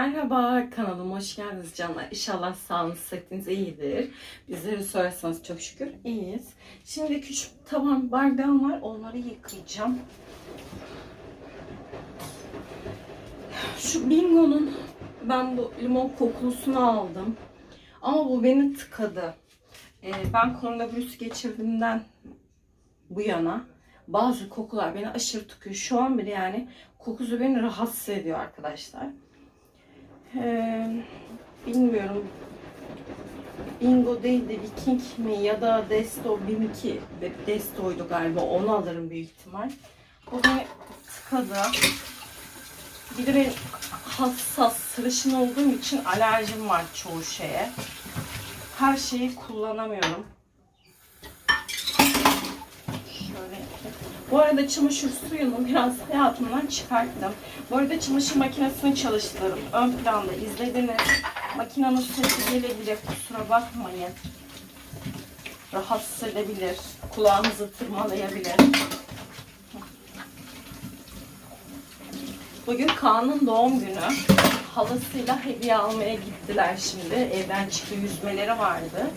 Merhaba, kanalıma hoş geldiniz canlar. İnşallah sağlığınız, sıhhatiniz iyidir. Bizleri sorarsanız çok şükür iyiyiz. Şimdi küçük tavan bardağım var, onları yıkayacağım. Şu Bingo'nun ben bu limon kokulusunu aldım. Ama bu beni tıkadı. Ee, ben koronavirüs geçirdiğimden bu yana bazı kokular beni aşırı tıkıyor. Şu an bile yani kokusu beni rahatsız ediyor arkadaşlar. Ee, bilmiyorum. Bingo değil de Viking mi ya da Desto Bimiki Desto'ydu galiba onu alırım büyük ihtimal. Bu beni tıkadı. Bir de ben hassas sırışın olduğum için alerjim var çoğu şeye. Her şeyi kullanamıyorum. Şöyle bu arada çamaşır suyunu biraz hayatımdan çıkarttım. Bu arada çamaşır makinesini çalıştırdım. Ön planda izlediniz. Makinenin sesi gelebilir. Kusura bakmayın. Rahatsız edebilir. Kulağınızı tırmalayabilir. Bugün Kaan'ın doğum günü. Halasıyla hediye almaya gittiler şimdi. Evden çıktı yüzmeleri vardı.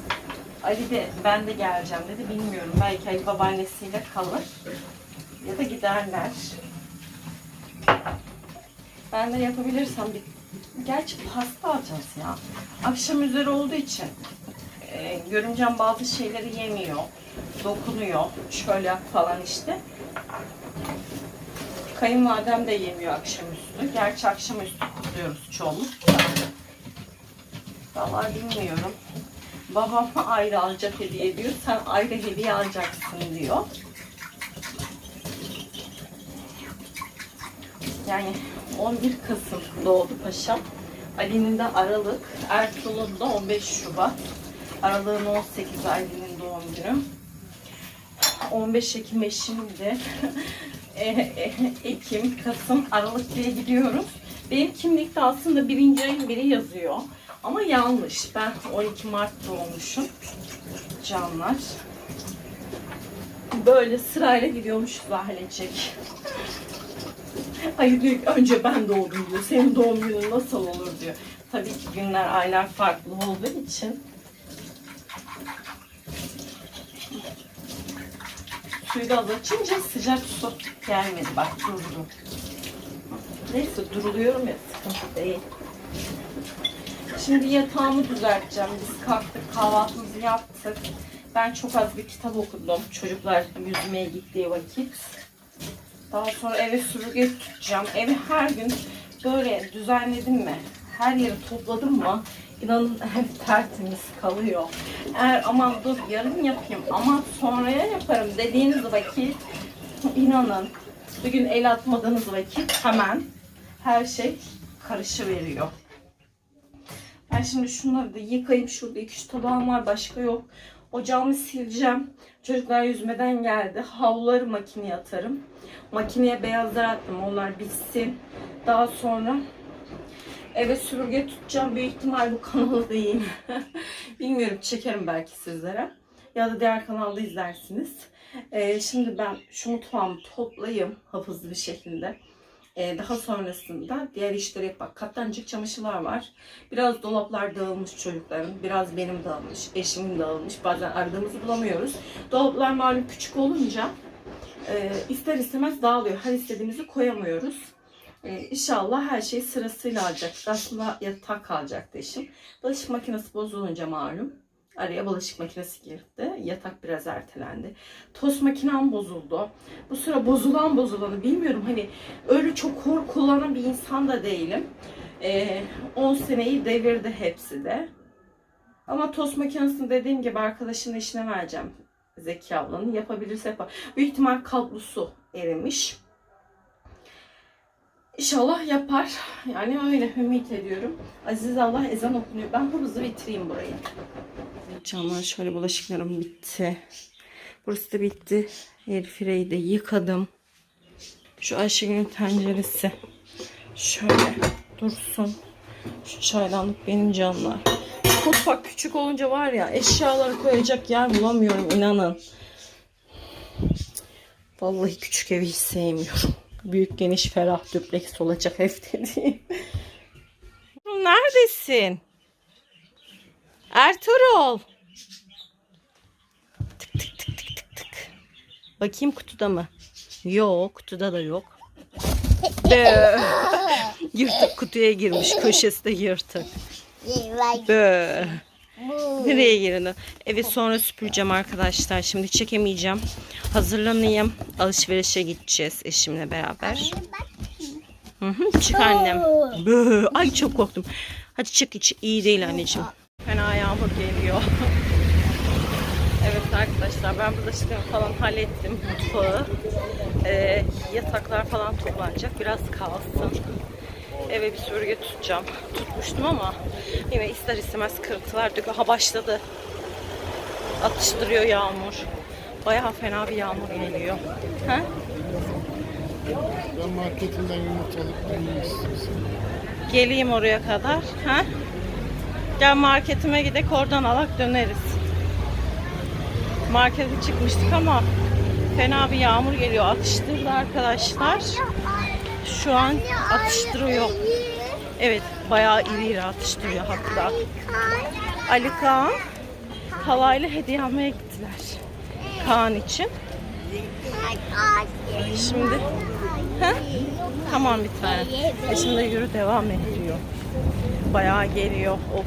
Ali de ben de geleceğim dedi. Bilmiyorum. Belki Ali babaannesiyle kalır. Ya da giderler. Ben de yapabilirsem bir... Gerçi pasta alacağız ya. Akşam üzeri olduğu için e, görümcem bazı şeyleri yemiyor. Dokunuyor. Şöyle falan işte. Kayınvalidem de yemiyor akşamüstü. Gerçi akşamüstü kutluyoruz çoğunlukla. Vallahi bilmiyorum. Babam ayrı alacak hediye diyor. Sen ayrı hediye alacaksın diyor. Yani 11 Kasım doğdu paşam. Ali'nin de Aralık. Ertuğrul'un da 15 Şubat. Aralığın 18 Ali'nin doğum günü. 15 Ekim eşim E, e, Ekim, Kasım, Aralık diye gidiyoruz. Benim kimlikte aslında birinci ayın biri yazıyor. Ama yanlış. Ben 12 Mart doğmuşum. Canlar. Böyle sırayla gidiyormuşuz ailecek. Hayır diyor ki, önce ben doğdum diyor. Senin doğum günün nasıl olur diyor. Tabii ki günler, aylar farklı olduğu için. Suyu da az açınca sıcak su gelmedi. Bak durdu. Neyse duruluyorum ya sıkıntı değil. Şimdi yatağımı düzelteceğim. Biz kalktık kahvaltımızı yaptık. Ben çok az bir kitap okudum. Çocuklar yüzmeye gittiği vakit. Daha sonra eve süpürge tutacağım. Evi her gün böyle düzenledim mi? Her yeri topladım mı? İnanın ev tertemiz kalıyor. Eğer aman dur yarın yapayım ama sonraya yaparım dediğiniz vakit inanın bugün el atmadığınız vakit hemen her şey karışıveriyor. Ben şimdi şunları da yıkayayım. Şurada iki üç tabağım var. Başka yok. Ocağımı sileceğim. Çocuklar yüzmeden geldi. Havluları makineye atarım. Makineye beyazlar attım. Onlar bitsin. Daha sonra eve süpürge tutacağım. Büyük ihtimal bu kanalı değil. Bilmiyorum. Çekerim belki sizlere. Ya da diğer kanalda izlersiniz. Ee, şimdi ben şu mutfağımı toplayayım hafızlı bir şekilde. Ee, daha sonrasında diğer işleri yap. Bak kaptancık çamaşırlar var. Biraz dolaplar dağılmış çocukların. Biraz benim dağılmış. Eşimin dağılmış. Bazen aradığımızı bulamıyoruz. Dolaplar malum küçük olunca e, ister istemez dağılıyor. Her istediğimizi koyamıyoruz. E, inşallah her şey sırasıyla alacak. Aslında yatak alacaktı eşim. Bulaşık makinesi bozulunca malum. Araya bulaşık makinesi girdi. Yatak biraz ertelendi. Tost makinem bozuldu. Bu sıra bozulan bozulanı bilmiyorum. Hani öyle çok hor kullanan bir insan da değilim. Ee, 10 seneyi devirdi hepsi de. Ama tost makinesini dediğim gibi arkadaşının işine vereceğim. Zeki ablanın yapabilirse yapar. Büyük ihtimal kablosu erimiş. İnşallah yapar. Yani öyle ümit ediyorum. Aziz Allah ezan okunuyor. Ben hızlı bitireyim burayı. Canlar şöyle bulaşıklarım bitti. Burası da bitti. Airfryer'i de yıkadım. Şu Ayşegül'ün tenceresi. Şöyle dursun. Şu çaydanlık benim canlar. Mutfak küçük olunca var ya eşyaları koyacak yer bulamıyorum inanın. Vallahi küçük evi hiç sevmiyorum. Büyük, geniş, ferah, düpleks olacak ev dediğim. neredesin? Ertuğrul. Tık tık tık tık tık tık. Bakayım kutuda mı? Yok kutuda da yok. Yırtık kutuya girmiş. Köşesi de yırtık. Bö. Nereye girdin? Evet sonra süpüreceğim arkadaşlar. Şimdi çekemeyeceğim. Hazırlanayım. Alışverişe gideceğiz eşimle beraber. Hı hı, çık annem. Bö. Ay çok korktum. Hadi çık hiç iyi değil anneciğim. Fena yağmur geliyor. evet arkadaşlar ben bulaşıklarımı falan hallettim mutfağı. Ee, yataklar falan toplanacak. Biraz kalsın. Eve bir sürü tutacağım. Tutmuştum ama yine ister istemez kırıntılar döküyor. Ha başladı. Atıştırıyor yağmur. Bayağı fena bir yağmur geliyor. Ha? Ben marketinden yumurta alıp istiyorsan. Geleyim oraya kadar. Ha? Gel marketime gidek oradan alak döneriz. Markete çıkmıştık ama fena bir yağmur geliyor. Atıştırdı arkadaşlar. Şu an atıştırıyor. Evet bayağı iri iri atıştırıyor hatta. Ali Kaan havayla hediye almaya gittiler. Kaan için. Şimdi ha? Tamam bir tane. E şimdi yürü devam ediyor. Bayağı geliyor. Of.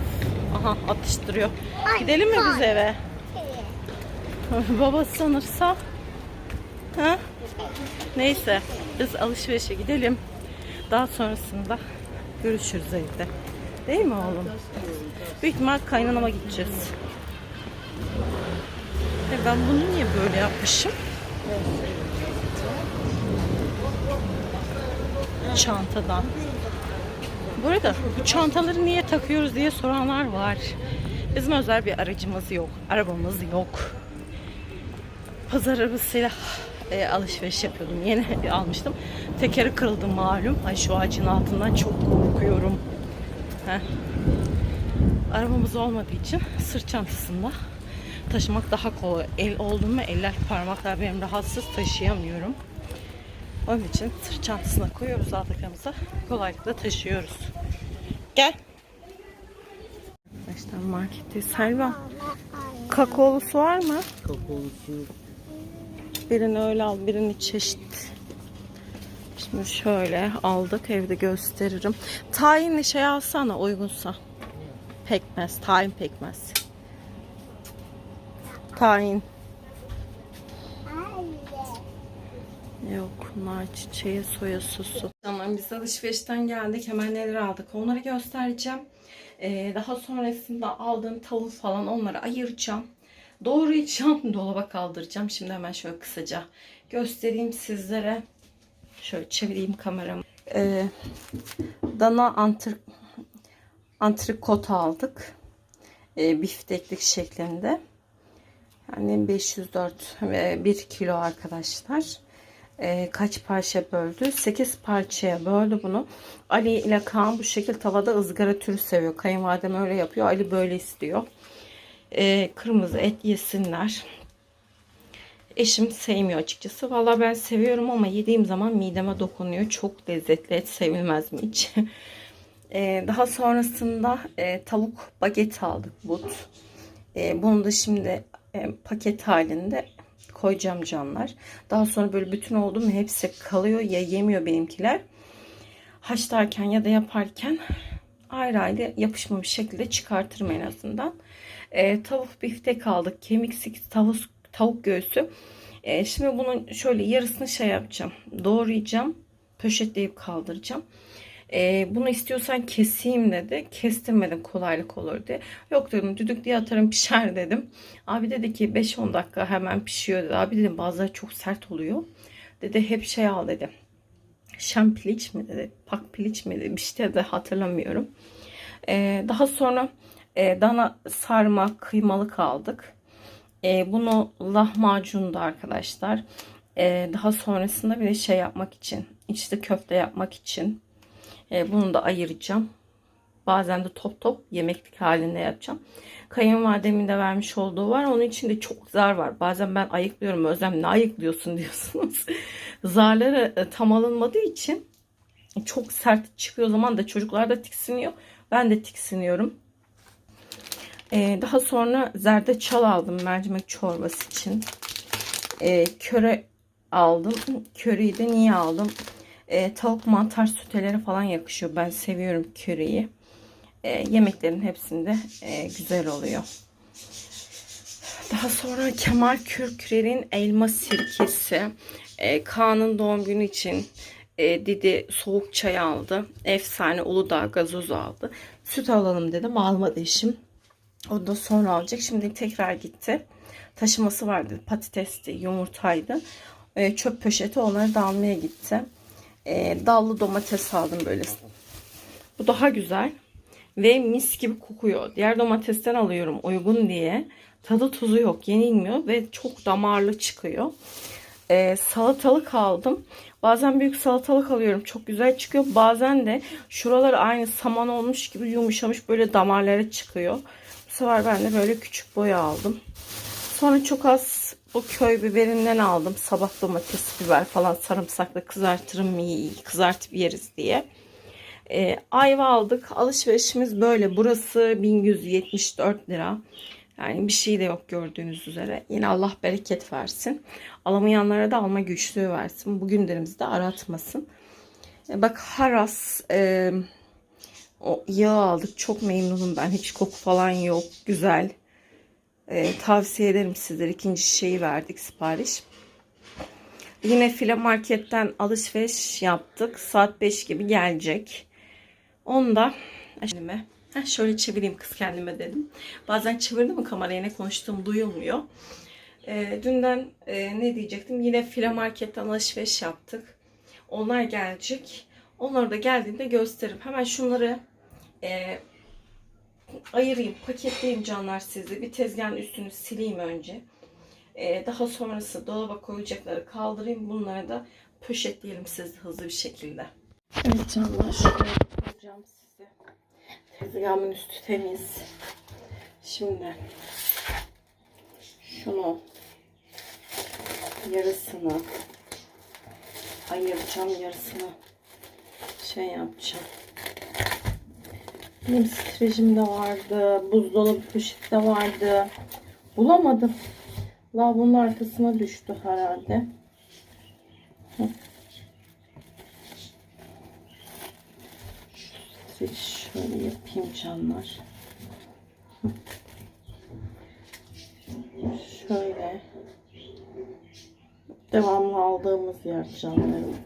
Aha atıştırıyor. Gidelim mi biz eve? Babası sanırsa. Ha? Neyse. Biz alışverişe gidelim. Daha sonrasında görüşürüz evde. Değil mi oğlum? Büyük ihtimal kaynanama gideceğiz. E ben bunu niye böyle yapmışım? Çantadan. Bu arada bu çantaları niye takıyoruz diye soranlar var. Bizim özel bir aracımız yok. Arabamız yok. Pazar arabasıyla e, alışveriş yapıyordum. Yeni almıştım. Tekeri kırıldı malum. Ay şu ağacın altından çok korkuyorum. Heh. Arabamız olmadığı için sırt çantasında taşımak daha kolay. El oldu mu eller parmaklar benim rahatsız taşıyamıyorum. Onun için sırt çantasına koyuyoruz aldıklarımızı kolaylıkla taşıyoruz. Gel. Arkadaşlar markette Selva. Kakaolusu var mı? Kakaolusu Birini öyle al, birini çeşit. Şimdi şöyle aldık evde gösteririm. Tayinli şey alsana uygunsa. Pekmez, tayin pekmez. Tayin. Yok, nar çiçeği, soya sosu. Tamam, biz alışverişten geldik. Hemen neler aldık onları göstereceğim. Ee, daha sonrasında aldığım tavuk falan onları ayıracağım. Doğrayacağım, dolaba kaldıracağım. Şimdi hemen şöyle kısaca göstereyim sizlere. Şöyle çevireyim kameramı. Ee, dana antr antrikot aldık. Ee, bifteklik şeklinde. Yani 504 ve 1 kilo arkadaşlar. Ee, kaç parça böldü? 8 parçaya böldü bunu. Ali ile Kaan bu şekil tavada ızgara türü seviyor. Kayınvalidem öyle yapıyor. Ali böyle istiyor. Ee, kırmızı et yesinler. Eşim sevmiyor açıkçası. Valla ben seviyorum ama yediğim zaman mideme dokunuyor. Çok lezzetli et sevilmez mi hiç? Ee, daha sonrasında e, tavuk baget aldık but. E, bunu da şimdi e, paket halinde koyacağım canlar. Daha sonra böyle bütün oldu mu hepsi kalıyor ya yemiyor benimkiler. Haşlarken ya da yaparken ayrı ayrı yapışmamış şekilde çıkartırım en azından. E, tavuk biftek aldık. Kemiksiz tavuk, tavuk göğsü. E, şimdi bunun şöyle yarısını şey yapacağım. Doğrayacağım. Poşetleyip kaldıracağım. E, bunu istiyorsan keseyim dedi. Kestirmedim kolaylık olur diye. Yok dedim düdük diye atarım pişer dedim. Abi dedi ki 5-10 dakika hemen pişiyor dedi. Abi dedim bazıları çok sert oluyor. Dedi hep şey al dedi. Şam piliç mi dedi. Pak piliç mi dedi. Bir şey de hatırlamıyorum. E, daha sonra e, dana sarma kıymalık aldık. E, bunu lahmacunda arkadaşlar. E, daha sonrasında bir de şey yapmak için. içli köfte yapmak için. E, bunu da ayıracağım. Bazen de top top yemeklik halinde yapacağım. Kayınvalidemin de vermiş olduğu var. Onun içinde çok zar var. Bazen ben ayıklıyorum. Özlem ne ayıklıyorsun diyorsunuz. Zarları e, tam alınmadığı için çok sert çıkıyor zaman da çocuklar da tiksiniyor. Ben de tiksiniyorum. Ee, daha sonra zerdeçal aldım mercimek çorbası için. Ee, köre aldım. Köreyi de niye aldım? Ee, tavuk mantar süteleri falan yakışıyor. Ben seviyorum köreyi. Ee, yemeklerin hepsinde e, güzel oluyor. Daha sonra Kemal Kürkürer'in elma sirkesi. Ee, Kaan'ın doğum günü için e, Didi soğuk çay aldı. Efsane Uludağ gazoz aldı. Süt alalım dedim. Almadı eşim. O da sonra alacak. Şimdi tekrar gitti. Taşıması vardı. Patatesti, yumurtaydı. E, çöp poşeti onları da almaya gitti. E, dallı domates aldım böyle. Bu daha güzel. Ve mis gibi kokuyor. Diğer domatesten alıyorum uygun diye. Tadı tuzu yok. Yenilmiyor ve çok damarlı çıkıyor. E, salatalık aldım. Bazen büyük salatalık alıyorum. Çok güzel çıkıyor. Bazen de şuralar aynı saman olmuş gibi yumuşamış böyle damarlara çıkıyor. Bu sefer ben de böyle küçük boya aldım. Sonra çok az bu köy biberinden aldım. Sabah domates, biber falan sarımsakla kızartırım iyi, kızartıp yeriz diye. Ee, ayva aldık. Alışverişimiz böyle. Burası 1174 lira. Yani bir şey de yok gördüğünüz üzere. Yine Allah bereket versin. Alamayanlara da alma güçlüğü versin. Bu günlerimizi de aratmasın. Ee, bak Haras e, o yağ aldık. Çok memnunum ben. Hiç koku falan yok. Güzel. Ee, tavsiye ederim sizlere. İkinci şeyi verdik sipariş. Yine file marketten alışveriş yaptık. Saat 5 gibi gelecek. Onu da kendime Heh, şöyle çevireyim kız kendime dedim. Bazen çevirdim mi kameraya ne konuştuğum duyulmuyor. Ee, dünden e, ne diyecektim? Yine file marketten alışveriş yaptık. Onlar gelecek. Onları da geldiğinde gösteririm. Hemen şunları e, ayırayım, paketleyeyim canlar sizi. Bir tezgahın üstünü sileyim önce. Ee, daha sonrası dolaba koyacakları kaldırayım. Bunları da poşetleyelim siz hızlı bir şekilde. Evet canlar şöyle koyacağım size. Tezgahımın üstü temiz. Şimdi şunu yarısını ayıracağım yarısını şey yapacağım. Benim streçim de vardı. Buzdolabı poşeti de vardı. Bulamadım. Lavabonun arkasına düştü herhalde. Streç şöyle yapayım canlar. Şöyle. Devamlı aldığımız yer canlarım.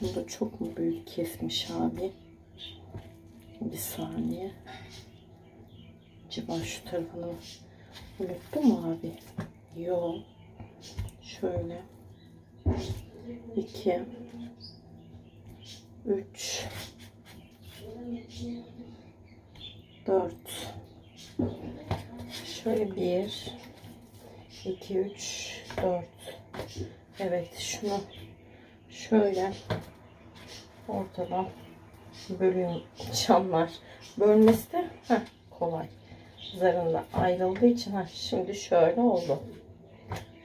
Şunu çok mu büyük kesmiş abi? Bir saniye. Acaba şu tarafını unuttum mu abi? Yok. Şöyle. 2 3 4 Şöyle 1 2 3 4 Evet şunu şöyle ortadan bölüyorum çamlar. Bölmesi de heh, kolay. Zarında ayrıldığı için heh, şimdi şöyle oldu.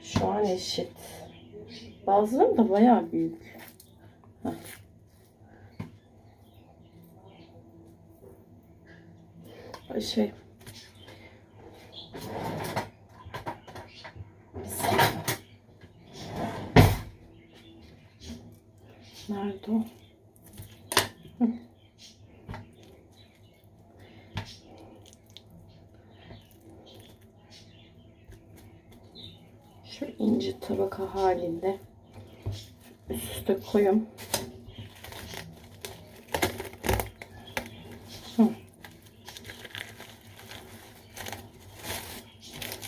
Şu an eşit. Bazıları da bayağı büyük. Heh. Şey. Halinde üst üste koyun. Hı.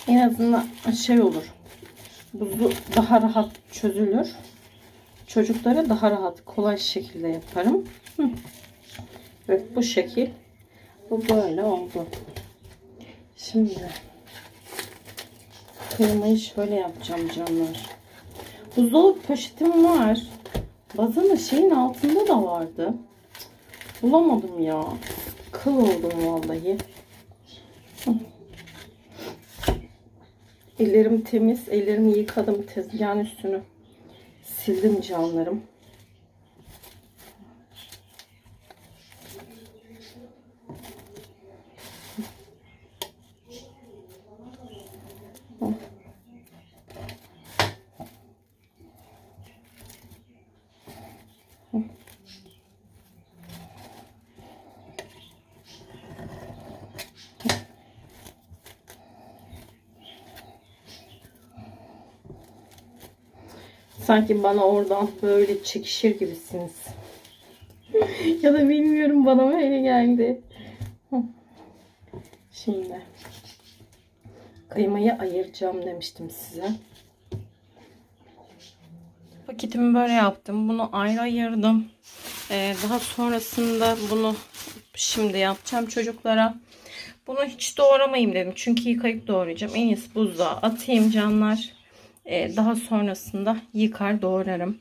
En azından şey olur. Buzu daha rahat çözülür. Çocuklara daha rahat, kolay şekilde yaparım. Hı. Evet bu şekil. Bu böyle oldu. Şimdi kıymayı şöyle yapacağım canlar. Buzdolabı poşetim var. Bazının şeyin altında da vardı. Bulamadım ya. Kıl oldum vallahi. Ellerim temiz. Ellerimi yıkadım. Tezgahın üstünü sildim canlarım. Sanki bana oradan böyle çekişir gibisiniz. ya da bilmiyorum bana mı öyle geldi. Şimdi kıymayı ayıracağım demiştim size. Paketimi böyle yaptım. Bunu ayrı ayırdım. Ee, daha sonrasında bunu şimdi yapacağım çocuklara. Bunu hiç doğramayayım dedim. Çünkü yıkayıp doğrayacağım. En iyisi buzluğa atayım canlar. Ee, daha sonrasında yıkar doğrarım.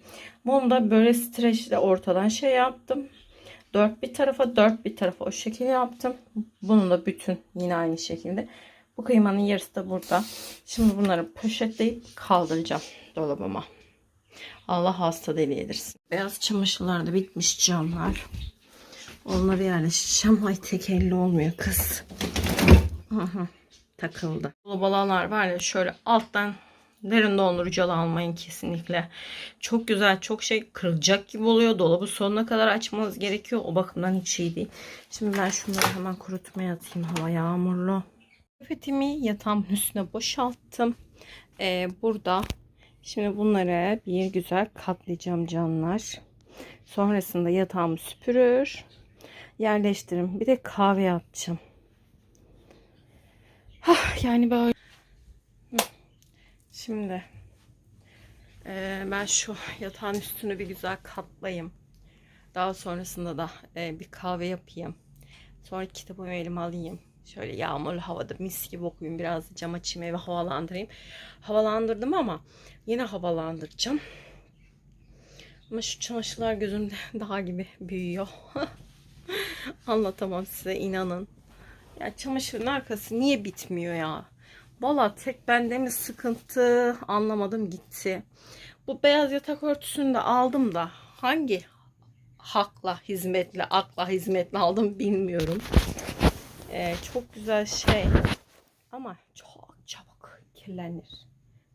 Bunu da böyle streçle ortadan şey yaptım. Dört bir tarafa dört bir tarafa o şekilde yaptım. Bunu da bütün yine aynı şekilde. Bu kıymanın yarısı da burada. Şimdi bunları poşetleyip kaldıracağım dolabıma. Allah hasta deli edirsin. Beyaz çamaşırlar da bitmiş canlar. Onları yerleştireceğim. Ay tek elli olmuyor kız. Takıldı. Balalar var ya şöyle alttan derin donduruculu almayın kesinlikle. Çok güzel çok şey kırılacak gibi oluyor. Dolabı sonuna kadar açmanız gerekiyor. O bakımdan hiç iyi değil. Şimdi ben şunları hemen kurutmaya atayım. Hava yağmurlu. Sepetimi yatağımın üstüne boşalttım. Ee, burada şimdi bunları bir güzel katlayacağım canlar. Sonrasında yatağımı süpürür. Yerleştiririm. Bir de kahve yapacağım. Hah, yani böyle. Şimdi eee, ben şu yatağın üstünü bir güzel katlayayım. Daha sonrasında da eee, bir kahve yapayım. Sonra kitabımı elime alayım. Şöyle yağmurlu havada mis gibi okuyayım. Biraz da cam açayım evi havalandırayım. Havalandırdım ama yine havalandıracağım. Ama şu çamaşırlar gözümde dağ gibi büyüyor. Anlatamam size inanın. Ya çamaşırın arkası niye bitmiyor ya? Valla tek bende mi sıkıntı anlamadım gitti. Bu beyaz yatak örtüsünü de aldım da hangi hakla hizmetle akla hizmetle aldım bilmiyorum. Ee, çok güzel şey ama çok çabuk kirlenir.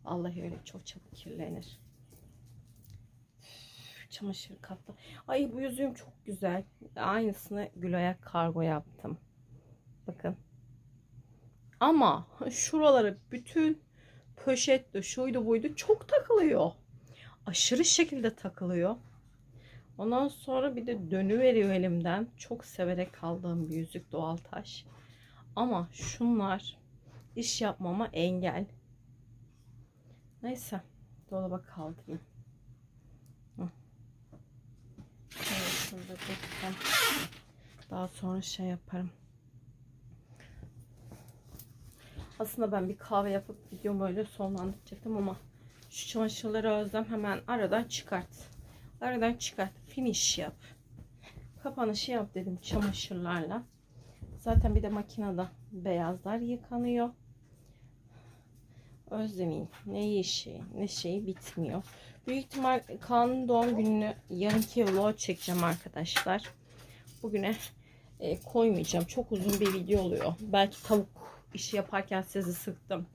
Vallahi öyle çok çabuk kirlenir. Çamaşır katlı. Ay bu yüzüğüm çok güzel. Aynısını Gülay'a kargo yaptım. Bakın. Ama şuraları bütün poşetle şuydu buydu çok takılıyor. Aşırı şekilde takılıyor. Ondan sonra bir de dönüveriyor elimden. Çok severek aldığım bir yüzük doğal taş. Ama şunlar iş yapmama engel. Neyse. Dolaba kaldırayım. Evet. Daha sonra şey yaparım. Aslında ben bir kahve yapıp videomu öyle sonlandıracaktım ama şu çamaşırları özlem hemen aradan çıkart. Aradan çıkart. Finish yap. Kapanışı yap dedim çamaşırlarla. Zaten bir de makinede beyazlar yıkanıyor. Özlemeyin. Ne işi ne şeyi bitmiyor. Büyük ihtimal Kaan'ın doğum gününü yarınki vlog çekeceğim arkadaşlar. Bugüne e, koymayacağım. Çok uzun bir video oluyor. Belki tavuk işi yaparken sizi sıktım.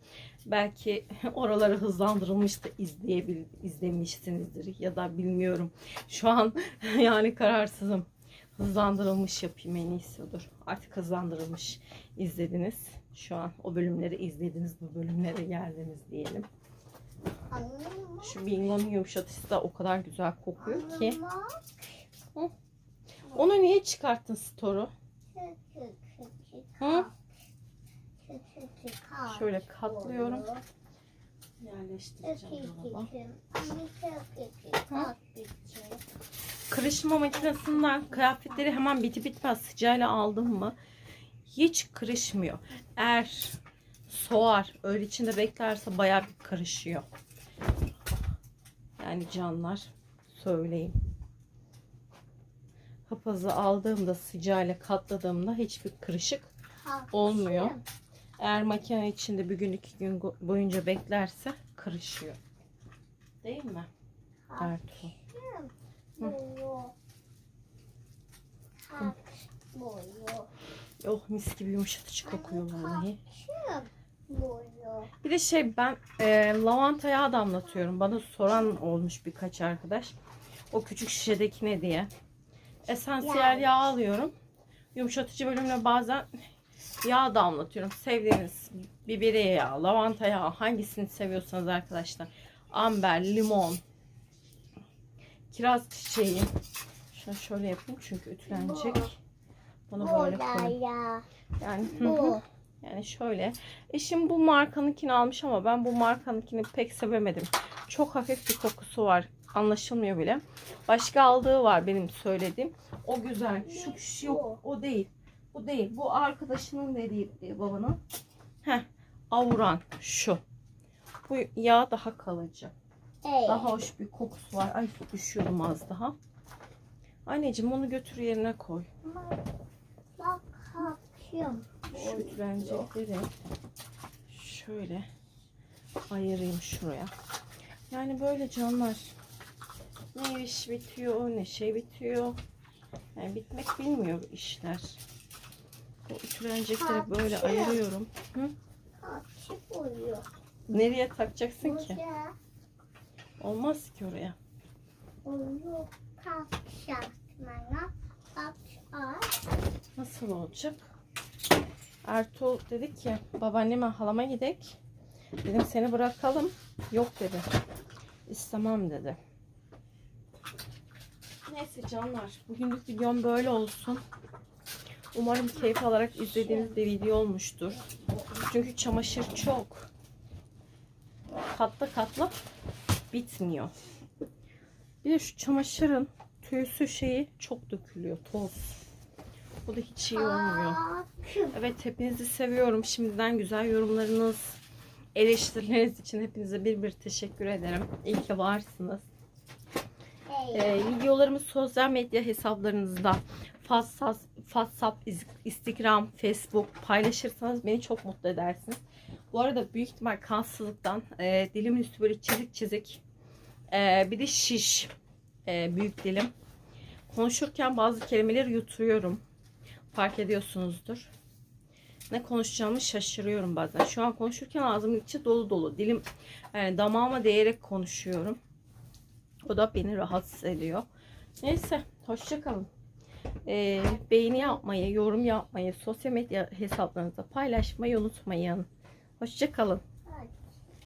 Belki oraları hızlandırılmış da izleyebil izlemişsinizdir ya da bilmiyorum. Şu an yani kararsızım. Hızlandırılmış yapayım en iyisi odur. Artık hızlandırılmış izlediniz. Şu an o bölümleri izlediniz. Bu bölümlere geldiniz diyelim. Şu bingonun yumuşatıcısı da o kadar güzel kokuyor ki. Onu niye çıkarttın storu? Hı? Şöyle katlıyorum. Yerleştireceğim dolaba. Kırışma makinesinden kıyafetleri hemen biti bitmez sıcağıyla aldım mı hiç kırışmıyor. Eğer soğar öyle içinde beklerse bayağı bir karışıyor. Yani canlar söyleyeyim. Hapazı aldığımda sıcağıyla katladığımda hiçbir kırışık olmuyor. Eğer makine içinde bir gün iki gün boyunca beklerse karışıyor. Değil mi? Ertuğ. Oh mis gibi yumuşatıcı kokuyor vallahi. Bir de şey ben e, lavanta yağı damlatıyorum. Bana soran olmuş birkaç arkadaş. O küçük şişedeki ne diye. Esansiyel yağ alıyorum. Yumuşatıcı bölümüne bazen yağ damlatıyorum. Sevdiğiniz biberiye yağı, lavanta yağı hangisini seviyorsanız arkadaşlar. Amber, limon kiraz çiçeği. Şunu şöyle yapayım çünkü ütülenecek. Bunu böyle koyayım. ya. Yani hı hı. Bu. Yani şöyle. Eşim bu markanınkini almış ama ben bu markanınkini pek sevemedim. Çok hafif bir kokusu var. Anlaşılmıyor bile. Başka aldığı var benim söylediğim. O güzel. Şu, şu yok. O değil. Bu değil. Bu arkadaşının dediği e, babanın. Heh. Avuran. Şu. Bu yağ daha kalıcı. Hey. Daha hoş bir kokusu var. Ay düşüyorum az daha. Anneciğim onu götür yerine koy. Bak kalkıyorum. Şu ütülenecekleri şöyle ayırayım şuraya. Yani böyle canlar ne iş bitiyor ne şey bitiyor. Yani bitmek bilmiyor bu işler. Bu ütülenecekleri böyle ayırıyorum. Hı? Uyuyor. Nereye takacaksın ki? Olmaz ki oraya. Nasıl olacak? Ertuğ dedi ki babaanneme halama gidek. Dedim seni bırakalım. Yok dedi. İstemem dedi. Neyse canlar. Bugünlük videom böyle olsun. Umarım keyif alarak izlediğiniz bir video olmuştur. Çünkü çamaşır çok. Katla katla bitmiyor. Bir de şu çamaşırın tüysü şeyi çok dökülüyor. Toz. Bu da hiç iyi olmuyor. Evet hepinizi seviyorum. Şimdiden güzel yorumlarınız, eleştirileriniz için hepinize bir bir teşekkür ederim. İyi ki varsınız. Videolarımı sosyal medya hesaplarınızda iz- Instagram, Facebook paylaşırsanız beni çok mutlu edersiniz. Bu arada büyük ihtimal kansızlıktan e, dilimin üstü böyle çizik çizik. E, bir de şiş. e, büyük dilim. Konuşurken bazı kelimeleri yutuyorum. Fark ediyorsunuzdur. Ne konuşacağımı şaşırıyorum bazen. Şu an konuşurken ağzımın içi dolu dolu. Dilim yani damağıma değerek konuşuyorum. O da beni rahatsız ediyor. Neyse hoşçakalın. Ee, beğeni yapmayı, yorum yapmayı, sosyal medya hesaplarınızda paylaşmayı unutmayın. Hoşçakalın.